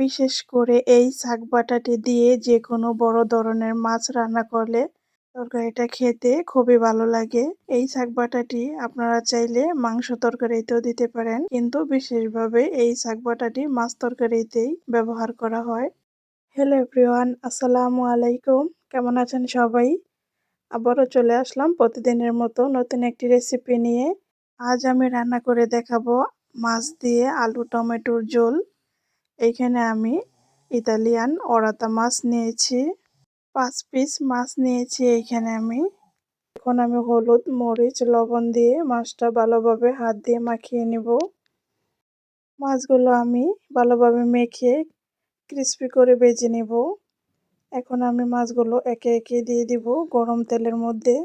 বিশেষ করে এই শাক বাটাটি দিয়ে যে কোনো বড় ধরনের মাছ রান্না করলে তরকারিটা খেতে খুবই ভালো লাগে। এই শাক বাটাটি আপনারা চাইলে মাংস তরকারিতেও দিতে পারেন, কিন্তু বিশেষভাবে এই শাক বাটাটি মাছ তরকারিতেই ব্যবহার করা হয়। হ্যালো এভরিওয়ান, আসসালামু আলাইকুম। কেমন আছেন সবাই? আবারও চলে আসলাম প্রতিদিনের মতো নতুন একটি রেসিপি নিয়ে। আজ আমি রান্না করে দেখাবো মাছ দিয়ে আলু, টমেটোর ঝোল। এইখানে আমি ইতালিয়ান অরাতা মাছ নিয়েছি, পাঁচ পিস মাছ নিয়েছি এইখানে আমি। এখন আমি হলুদ, মরিচ, লবণ দিয়ে মাছটা ভালোভাবে হাত দিয়ে মাখিয়ে নিব। মাছগুলো আমি ভালোভাবে মেখে ক্রিস্পি করে বেজে নেব। এখন আমি মাছগুলো একে একে দিয়ে দিব গরম তেলের মধ্যে।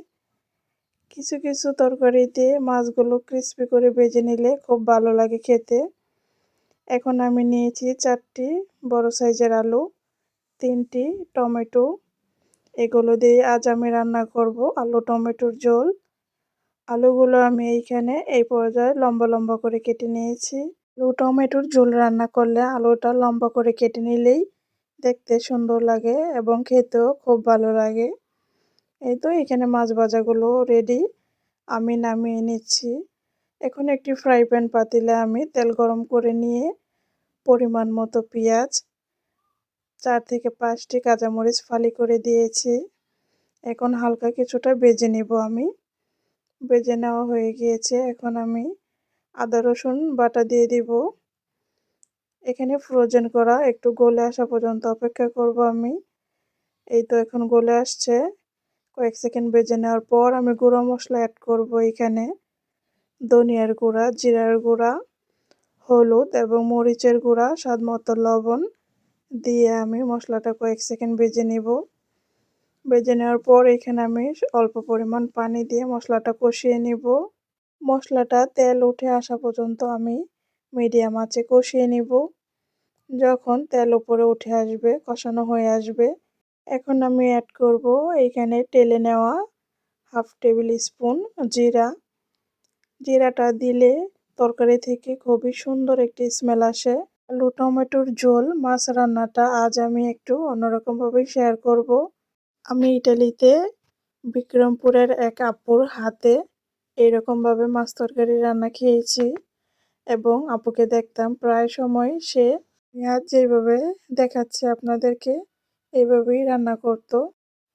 কিছু কিছু তরকারিতে মাছগুলো ক্রিস্পি করে বেজে নিলে খুব ভালো লাগে খেতে। এখন আমি নিয়েছি চারটি বড় সাইজের আলু, তিনটি টমেটো। এগুলো দিয়ে আজ আমি রান্না করব আলু টমেটোর ঝোল। আলুগুলো আমি এইখানে এই পর্যায়ে লম্বা লম্বা করে কেটে নিয়েছি। আলু টমেটোর ঝোল রান্না করলে আলুটা লম্বা করে কেটে নিলেই দেখতে সুন্দর লাগে এবং খেতেও খুব ভালো লাগে। এই তো এখানে মাছ ভাজাগুলো রেডি আমি নামিয়ে নিচ্ছি। এখন একটি ফ্রাই প্যান পাতিলে আমি তেল গরম করে নিয়ে পরিমাণ মতো পেঁয়াজ, চার থেকে পাঁচটি কাঁচামরিচ ফালি করে দিয়েছি। এখন হালকা কিছুটা বেজে নিব আমি। বেজে নেওয়া হয়ে গিয়েছে। এখন আমি আদা, রসুন বাটা দিয়ে দিব। এখানে ফ্রোজেন করা একটু গলে আসা পর্যন্ত অপেক্ষা করব আমি। এই তো এখন গলে আসছে। কয়েক সেকেন্ড বেজে নেওয়ার পর আমি গুঁড়ো মশলা অ্যাড করব এখানে। ধনিয়ার গুঁড়া, জিরার গুঁড়া হলুদ এবং মরিচের গুঁড়া, স্বাদ মতো লবণ দিয়ে আমি মশলাটা কয়েক সেকেন্ড বেজে নেব। বেজে নেওয়ার পর এখানে আমি অল্প পরিমাণ পানি দিয়ে মশলাটা কষিয়ে নিব। মশলাটা তেল উঠে আসা পর্যন্ত আমি মিডিয়াম আঁচে কষিয়ে নিব। যখন তেল উপরে উঠে আসবে, কষানো হয়ে আসবে, এখন আমি অ্যাড করব এইখানে টেলে নেওয়া হাফ টেবিল স্পুন জিরা। জিরাটা দিলে তরকারি থেকে খুবই সুন্দর একটি স্মেল আসে। আলু, টমেটোর ঝোল, মাছ রান্নাটা আজ আমি একটু অন্যরকমভাবে শেয়ার করব। আমি ইটালিতে বিক্রমপুরের এক আপুর হাতে এইরকমভাবে মাছ তরকারি রান্না খেয়েছি এবং আপুকে দেখতাম প্রায় সময় সে পেঁয়াজ যেভাবে দেখাচ্ছে আপনাদেরকে এইভাবেই রান্না করতো।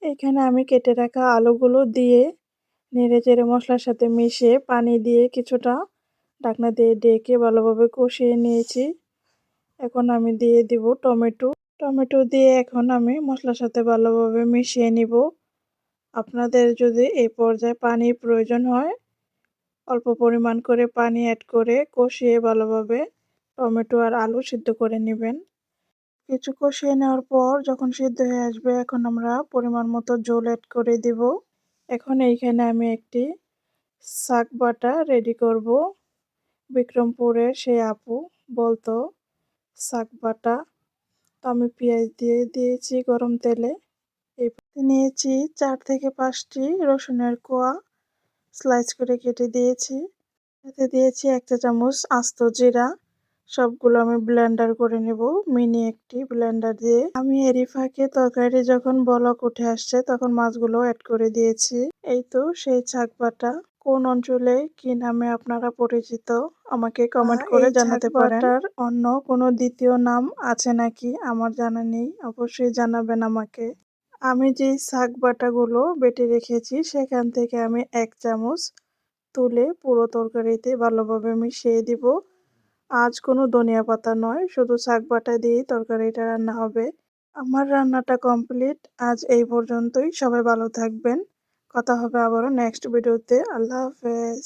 এখানে আমি কেটে রাখা আলুগুলো দিয়ে নেড়ে চেড়ে মশলার সাথে মিশিয়ে পানি দিয়ে কিছুটা ঢাকনা দিয়ে ডেকে ভালোভাবে কষিয়ে নিয়েছি। এখন আমি দিয়ে দিব টমেটো। টমেটো দিয়ে এখন আমি মশলার সাথে ভালোভাবে মিশিয়ে নিব। আপনাদের যদি এই পর্যায়ে পানির প্রয়োজন হয়, অল্প পরিমাণ করে পানি অ্যাড করে কষিয়ে ভালোভাবে টমেটো আর আলু সিদ্ধ করে নেবেন। কিছু কষিয়ে নেওয়ার পর যখন সিদ্ধ হয়ে আসবে, এখন আমরা পরিমাণ মতো জল অ্যাড করে দিব। এখন এইখানে আমি একটি শাক বাটা রেডি করব। বিক্রমপুরের সেই আপু বলতো, শাক বাটা তো আমি পেঁয়াজ দিয়ে দিয়েছি গরম তেলে। এই নিয়েছি, চার থেকে পাঁচটি রসুনের কোয়া স্লাইস করে কেটে দিয়েছি। এতে দিয়েছি এক চা চামচ আস্ত জিরা। সবগুলো আমি ব্লেন্ডার করে নেব, মিনি একটি ব্লেন্ডার দিয়ে। আমি এরই ফাঁকে তরকারি যখন বলক উঠে আসছে, তখন মাছগুলো অ্যাড করে দিয়েছি। এই তো সেই ছাক বাটা। কোন অঞ্চলে কি নামে আপনারা পরিচিত? আমাকে কমেন্ট করে জানাতে পারেন। অন্য কোনো দ্বিতীয় নাম আছে নাকি? আমার জানা নেই। অবশ্যই জানাবেন আমাকে। আমি যে শাক বাটাগুলো বেটে রেখেছি সেখান থেকে আমি এক চামচ তুলে পুরো তরকারিতে ভালোভাবে মিশিয়ে দিব। আজ কোনো ধনিয়া পাতা নয় শুধু শাক বাটা দিয়েই তরকারিটা রান্না হবে। আমার রান্নাটা কমপ্লিট আজ এই পর্যন্তই। সবাই ভালো থাকবেন। কথা হবে আবারও নেক্সট ভিডিওতে আল্লাহ হাফেজ।